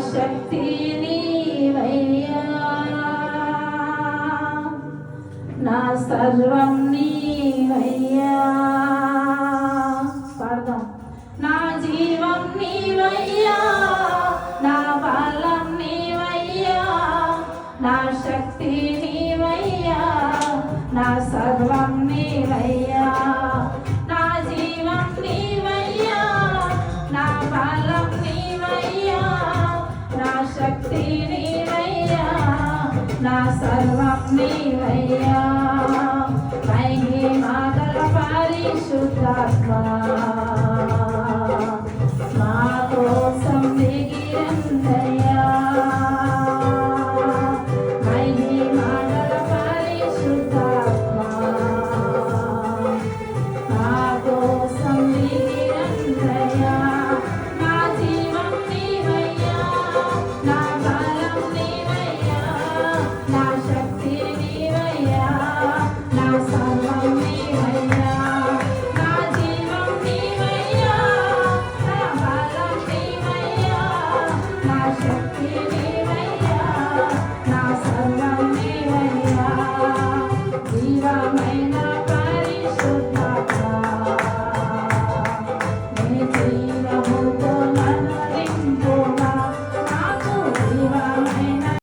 శక్తి నీవయ్యా. నా సర్వం నీవయ్యా. పాడదాం. నా జీవం నీవయ్యా. నా బలం నీవయ్యా. నా శక్తి నా సర్వం నీవయ్యా మహిమగల పరిశుద్ధాత్మ